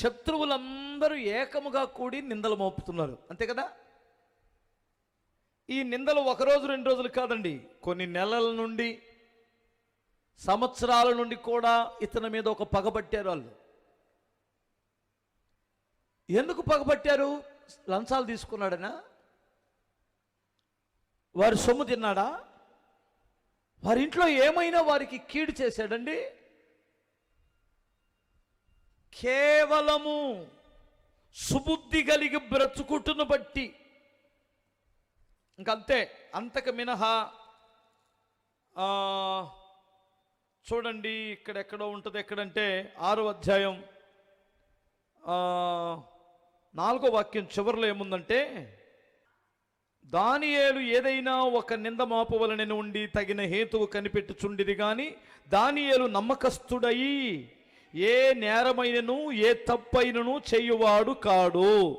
శత్రువులందరూ ఏకముగా కూడి నిందలు మోపుతున్నారు. అంతే కదా? ఈ నిందలు ఒక రోజు రెండు రోజులు కాదండి. కొన్ని నెలల నుండి సంవత్సరాల నుండి కూడా ఇతని మీద ఒక పగబట్టారు వాళ్ళు. ఎందుకు పగబట్టారు లంచాలు తీసుకున్నాడనా? వారి సొమ్ము తిన్నాడా? వారి ఇంట్లో ఏమైనా వారికి కీడు చేశాడండి? కేవలము సుబుద్ధి కలిగి బ్రతుకుటును బట్టి. ఇంకంతే అంతకు మినహా చూడండి ఇక్కడ ఎక్కడో ఉంటుంది ఎక్కడంటే ఆరో అధ్యాయం నాలుగో వాక్యం చివరిలో ఏముందంటే దానియేలు ఏదైనా ఒక నింద మాపవలనని ఉండి తగిన హేతువు కనిపెట్టుచుండిది కానీ దానియేలు నమ్మకస్తుడయి ఏ నేరమైనను ఏ తప్పైనను చేయువాడు కాడు.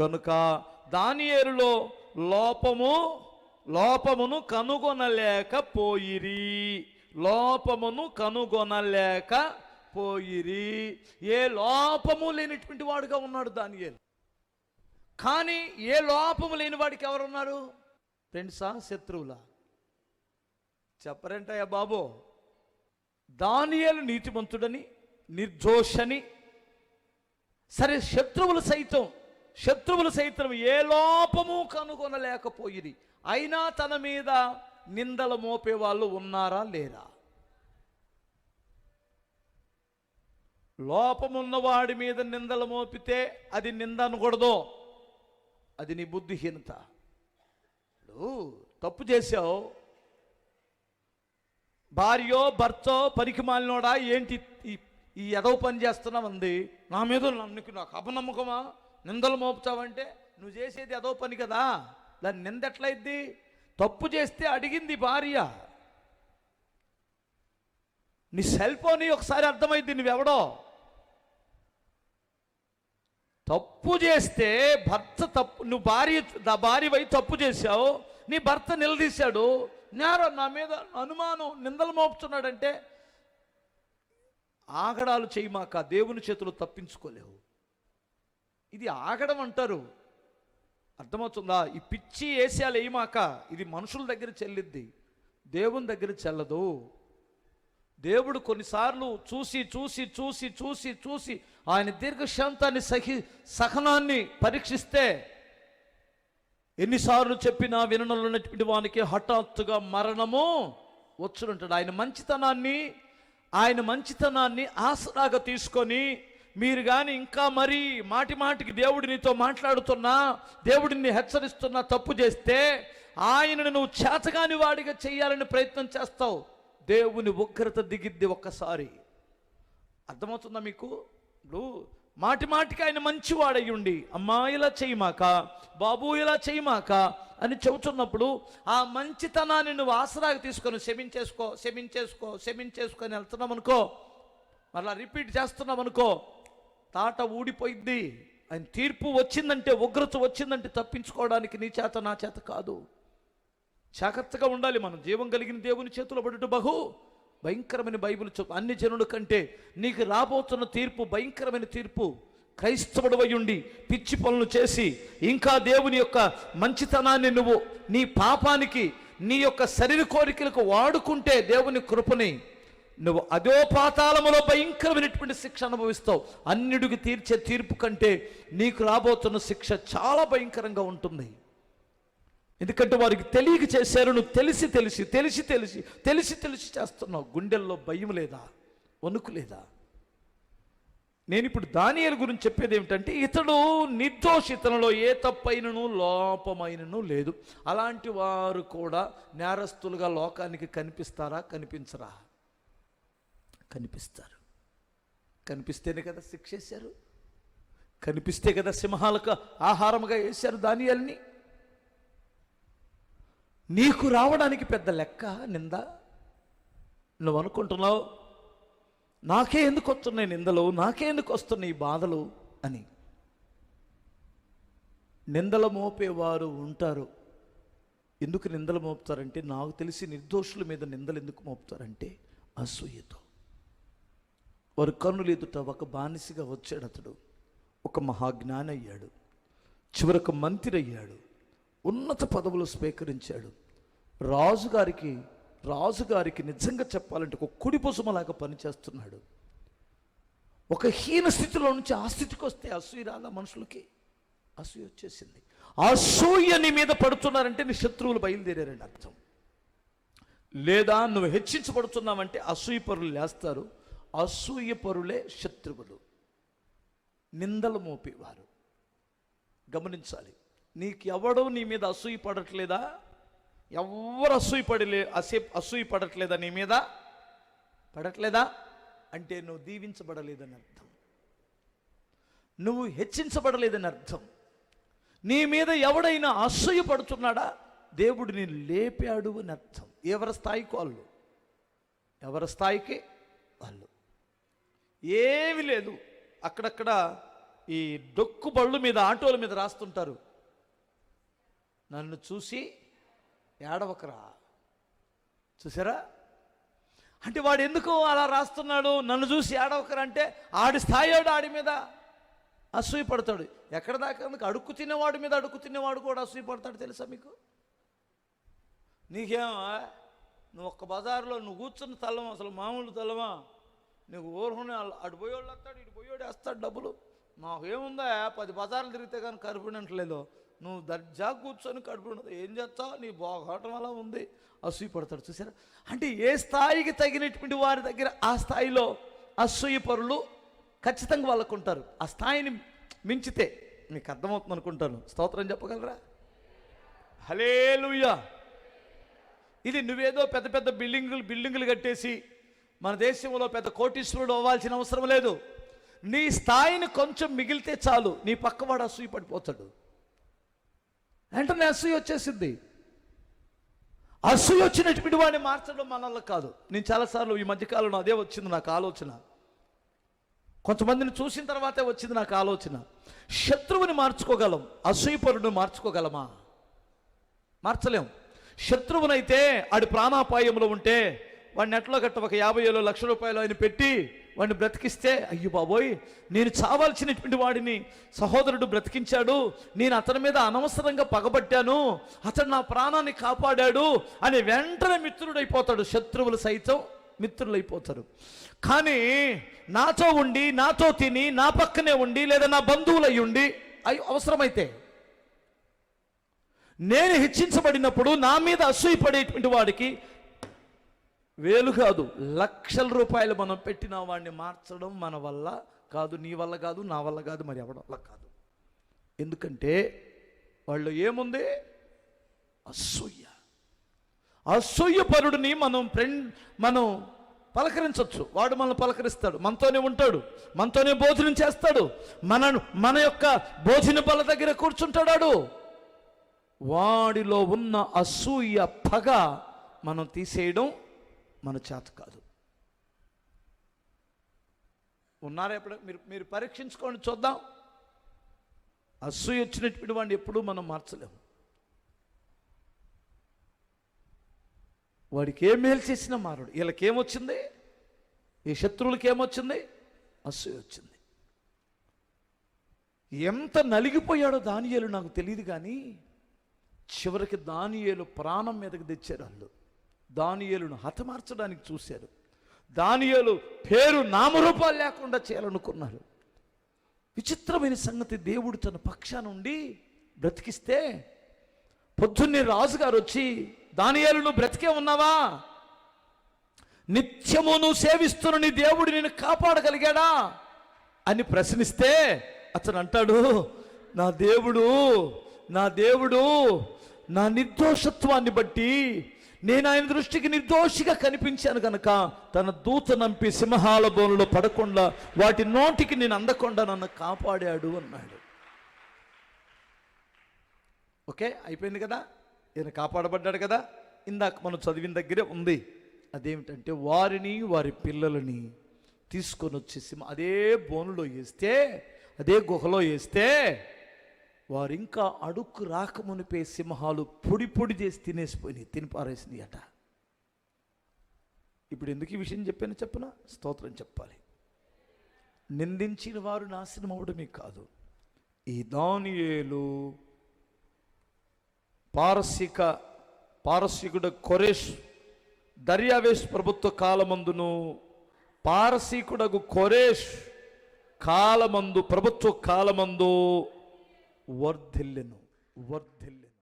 గనుక దానియేరులో లోపము లోపమును కనుగొనలేకపోయిరి లోపమును కనుగొనలేకపోయిరి ఏ లోపము లేనటువంటి వాడుగా ఉన్నాడు దానియేలు. కానీ ఏ లోపము లేని వాడికి ఎవరున్నారు? ఫ్రెండ్సా శత్రువులా? చెప్పరంటయ్యా బాబు. దానియేలు నీతిమంతుడని నిర్దోషని. సరే శత్రువులు సైతం శత్రువులు సైతం ఏ లోపము కనుగొనలేకపోయింది అయినా తన మీద నిందలు మోపే వాళ్ళు ఉన్నారా లేరా? లోపమున్న వాడి మీద నిందలు మోపితే అది నింద అనకూడదు. అది నీ బుద్ధిహీనత. తప్పు చేసావు భార్యో భర్తో పనికి మాలినోడా ఏంటి ఈ ఈ ఎదవ పని చేస్తున్నామంది నా మీద నీకు నాకు అపనమ్మకమా? నిందలు మోపుతావంటే నువ్వు చేసేది ఎదవ పని కదా. దాన్ని నింద ఎట్లయిద్ది? తప్పు చేస్తే అడిగింది భార్య. నీ సెల్ ఫోన్ ఒకసారి అర్థమైంది నువ్వెవడో. తప్పు చేస్తే భర్త తప్పు నువ్వు భార్య దా భార్య వై తప్పు చేశావు నీ భర్త నిలదీశాడు. నేరం నా మీద అనుమానం నిందలు మోపుతున్నాడంటే ఆగడాలు చేయమాక దేవుని చేతులు తప్పించుకోలేవు. ఇది ఆగడం అంటారు. అర్థమవుతుందా? ఈ పిచ్చి ఏసియాలు వేయమాక ఇది మనుషుల దగ్గర చెల్లిద్ది. దేవుని దగ్గర చెల్లదు. దేవుడు కొన్నిసార్లు చూసి చూసి చూసి చూసి చూసి ఆయన దీర్ఘశాంతాన్ని సహి సహనాన్ని పరీక్షిస్తే ఎన్నిసార్లు చెప్పినా విననున్నటువంటి వానికి హఠాత్తుగా మరణము వచ్చునుంటాడు ఆయన మంచితనాన్ని ఆయన మంచితనాన్ని ఆసరాగా తీసుకొని మీరు కానీ ఇంకా మరి మాటి మాటికి దేవుడు నీతో మాట్లాడుతున్నా దేవుడిని హెచ్చరిస్తున్నా తప్పు చేస్తే ఆయనను నువ్వు చేతగాని వాడిగా చేయాలని ప్రయత్నం చేస్తావు. దేవుని ఉగ్రత దిగిద్ది ఒక్కసారి. అర్థమవుతుందా మీకు? ఇప్పుడు మాటి మాటికి ఆయన మంచివాడై ఉండి అమ్మా ఇలా చేయమాక బాబు ఇలా చేయమాక అని చెబుతున్నప్పుడు ఆ మంచితనాన్ని నువ్వు ఆసరాగా తీసుకొని క్షమించేసుకో క్షమించేసుకో క్షమించేసుకొని వెళ్తున్నాం అనుకో మళ్ళా రిపీట్ చేస్తున్నాం అనుకో తాట ఊడిపోయింది. ఆయన తీర్పు వచ్చిందంటే ఉగ్రత వచ్చిందంటే తప్పించుకోవడానికి నీ చేత నా చేత కాదు. జాగ్రత్తగా ఉండాలి మనం. జీవం కలిగిన దేవుని చేతిలో పడుట బహు భయంకరమైన బైబిల్ చెప్పు అన్ని జనుల కంటే నీకు రాబోతున్న తీర్పు భయంకరమైన తీర్పు. క్రైస్తవుడు ఉండి పిచ్చి పనులు చేసి ఇంకా దేవుని యొక్క మంచితనాన్ని నువ్వు నీ పాపానికి నీ యొక్క శరీర కోరికలకు వాడుకుంటే దేవుని కృపని నువ్వు అదో పాతాళములో భయంకరమైనటువంటి శిక్ష అనుభవిస్తావు. అన్నిటికి తీర్చే తీర్పు కంటే నీకు రాబోతున్న శిక్ష చాలా భయంకరంగా ఉంటుంది. ఎందుకంటే వారికి తెలియక చేశారు నువ్వు తెలిసి తెలిసి తెలిసి తెలిసి తెలిసి తెలిసి చేస్తున్నావు. గుండెల్లో భయం లేదా? వణుకు లేదా? నేను ఇప్పుడు దానియల గురించి చెప్పేది ఏమిటంటే ఇతడు నిర్దోషితనలో ఏ తప్పైనను లోపమైనను లేదు. అలాంటి వారు కూడా నేరస్తులుగా లోకానికి కనిపిస్తారా? కనిపించరా? కనిపిస్తారు. కనిపిస్తేనే కదా శిక్షేశారు కనిపిస్తే కదా సింహాలకు ఆహారముగా వేశారు దానియల్ని. నీకు రావడానికి పెద్ద లెక్క నింద. నువ్వు అనుకుంటున్నావు నాకే ఎందుకు వస్తున్నాయి నిందలు? నాకే ఎందుకు వస్తున్నాయి ఈ బాధలు అని. నిందలు మోపేవారు ఉంటారు. ఎందుకు నిందలు మోపుతారంటే నాకు తెలిసి నిర్దోషుల మీద నిందలు ఎందుకు మోపుతారంటే అసూయతో. వారు కన్నులు ఎదుట ఒక బానిసగా వచ్చాడు అతడు. ఒక మహాజ్ఞాని అయ్యాడు చివరకు మంత్రి అయ్యాడు. ఉన్నత పదవులు స్వీకరించాడు. రాజుగారికి రాజుగారికి నిజంగా చెప్పాలంటే ఒక కుడి పొసుమలాగా పనిచేస్తున్నాడు. ఒక హీన స్థితిలో నుంచి ఆ స్థితికి వస్తే అసూయ రాదా మనుషులకి? అసూయ వచ్చేసింది. అసూయ నీ మీద పడుతున్నారంటే నీ శత్రువులు బయలుదేరారని అర్థం. లేదా నువ్వు హెచ్చించబడుతున్నావంటే అసూయ పరులు లేస్తారు. అసూయ పరులే శత్రువులు. నిందలు మోపేవారు. గమనించాలి. నీకు ఎవడో నీ మీద అసూయ పడట్లేదా? ఎవరు అసూయపడలే అసే అసూయ పడట్లేదా నీ మీద? పడట్లేదా? అంటే నువ్వు దీవించబడలేదని అర్థం. నువ్వు హెచ్చించబడలేదని అర్థం. నీ మీద ఎవడైనా అసూయ పడుతున్నాడా దేవుడు నేను లేపాడు అని అర్థం. ఎవరి స్థాయికి వాళ్ళు? ఎవరి స్థాయికి వాళ్ళు? ఏమి లేదు. అక్కడక్కడ ఈ డొక్కు బళ్ళు మీద ఆటోల మీద రాస్తుంటారు. నన్ను చూసి ఏడవకరా. చూసారా? అంటే వాడు ఎందుకు అలా రాస్తున్నాడు నన్ను చూసి ఏడవకరా అంటే ఆడి స్థాయి ఆడి మీద అసూయ పడతాడు. ఎక్కడ దాకా ఎందుకు అడుక్కు తినేవాడి మీద అడుక్కు తినేవాడు కూడా అసూయ పడతాడు తెలుసా మీకు? నీకేమో? నువ్వు ఒక్క బజార్లో నువ్వు కూర్చున్న తల్లమా అసలు మామూలు తల్లమా? నీకు ఊరుకునే అటు పోయేవాళ్ళు వస్తాడు ఇటు పోయేవాడు వేస్తాడు డబ్బులు. మాకు ఏముందా పది బజార్లు తిరిగితే కానీ కరుపునట్లేదు నువ్వు దర్జా కూర్చొని కడుపు ఉండదు ఏం చేస్తావు? నీ బాగోటం అలా ఉంది. అసూయ పడతాడు చూసారా? అంటే ఏ స్థాయికి తగినటువంటి వారి దగ్గర ఆ స్థాయిలో అసూయ పరులు ఖచ్చితంగా వాళ్ళకు ఉంటారు. ఆ స్థాయిని మించితే మీకు అర్థమవుతుంది అనుకుంటాను. స్తోత్రం చెప్పగలరా? హలేలుయ్యా ఇది నువ్వేదో పెద్ద పెద్ద బిల్డింగులు బిల్డింగులు కట్టేసి మన దేశంలో పెద్ద కోటీశ్వరుడు అవ్వాల్సిన అవసరం లేదు. నీ స్థాయిని కొంచెం మిగిలితే చాలు. నీ పక్కవాడు అసూయ పడిపోతాడు వెంటనే అసూయ వచ్చేసింది అసూయ వచ్చినటువంటి వాడిని మార్చడం మనల్ని కాదు. నేను చాలాసార్లు ఈ మధ్యకాలంలో అదే వచ్చింది నాకు ఆలోచన. కొంతమందిని చూసిన తర్వాతే వచ్చింది నాకు ఆలోచన. శత్రువుని మార్చుకోగలం అసూయపరుడిని మార్చుకోగలమా? మార్చలేం. శత్రువునైతే ఆడి ప్రాణాపాయంలో ఉంటే వాడిని ఎట్లా గట్ట ఒక యాభై ఏళ్ళు లక్ష రూపాయలు ఆయన పెట్టి వాడిని బ్రతికిస్తే అయ్యో బాబోయ్ నేను చావాల్సినటువంటి వాడిని. సహోదరుడు బ్రతికించాడు నేను అతని మీద అనవసరంగా పగబట్టాను అతను నా ప్రాణాన్ని కాపాడాడు అని వెంటనే మిత్రుడైపోతాడు. శత్రువులు సైతం మిత్రులైపోతారు. కానీ నాతో ఉండి నాతో తిని నా పక్కనే ఉండి లేదా నా బంధువులై ఉండి అయ్యో అవసరమైతే నేను హెచ్చించబడినప్పుడు నా మీద అసూయపడేటువంటి వాడికి వేలు కాదు లక్షల రూపాయలు మనం పెట్టిన వాడిని మార్చడం మన వల్ల కాదు నీ వల్ల కాదు నా వల్ల కాదు మరి ఎవరి వల్ల కాదు. ఎందుకంటే వాళ్ళు ఏముంది? అసూయ. అసూయ పరుడిని మనం ఫ్రెండ్ మనం పలకరించవచ్చు వాడు మనల్ని పలకరిస్తాడు మనతోనే ఉంటాడు మనతోనే భోజనం చేస్తాడు మన మన యొక్క భోజన బల దగ్గర కూర్చుంటాడు వాడిలో ఉన్న అసూయ పగ మనం తీసేయడం మన చేత కాదు. ఉన్నారా ఎప్పుడు మీరు మీరు పరీక్షించుకోండి చూద్దాం. అసూయ వచ్చినటువంటి వాడిని ఎప్పుడూ మనం మార్చలేము. వాడికి ఏం మేలు చేసినా మారడు. వీళ్ళకేమొచ్చింది ఈ శత్రువులకి ఏమొచ్చింది అసూయ వచ్చింది. ఎంత నలిగిపోయాడో దానియేలు నాకు తెలియదు కానీ చివరికి దానియేలు ప్రాణం మీదకి తెచ్చారు వాళ్ళు దానియేలును హతమార్చడానికి చూశారు. దానియేలు పేరు నామరూపాలు లేకుండా చేయాలనుకున్నారు. విచిత్రమైన సంగతి దేవుడు తన పక్షా నుండి బ్రతికిస్తే పొద్దున్నే రాజుగారు వచ్చి దానియేలు నువ్వు బ్రతికే ఉన్నావా? నిత్యము నువ్వు సేవిస్తున్న నీ దేవుడు నేను కాపాడగలిగాడా? అని ప్రశ్నిస్తే అతను అంటాడు నా దేవుడు నా దేవుడు నా నిర్దోషత్వాన్ని బట్టి నేను ఆయన దృష్టికి నిర్దోషిగా కనిపించాను కనుక తన దూత నంపి సింహాల బోనులో పడకుండా వాటి నోటికి నేను అందకుండా నన్ను కాపాడాడు అన్నాడు. ఓకే అయిపోయింది కదా? ఈయన కాపాడబడ్డాడు కదా? ఇందాక మనం చదివిన దగ్గరే ఉంది. అదేమిటంటే వారిని వారి పిల్లలని తీసుకొని వచ్చేసి అదే బోనులో వేస్తే అదే గుహలో వేస్తే వారు ఇంకా అడుక్కు రాకమునిపే సింహాలు పొడి పొడి చేసి తినేసిపోయినాయి తిని అట ఇప్పుడు ఎందుకు ఈ విషయం చెప్పాను చెప్పిన? స్తోత్రం చెప్పాలి. నిందించిన వారు నాశనం అవడమే కాదు. ఈ దానియేలు పారసిక పారసికుడు కొరేష్ దర్యావేష్ ప్రభుత్వ కాలమందును పారసీకుడగు కొరేష్ కాలమందు ప్రభుత్వ కాలమందు వర్ధిల్లెను వర్ధిల్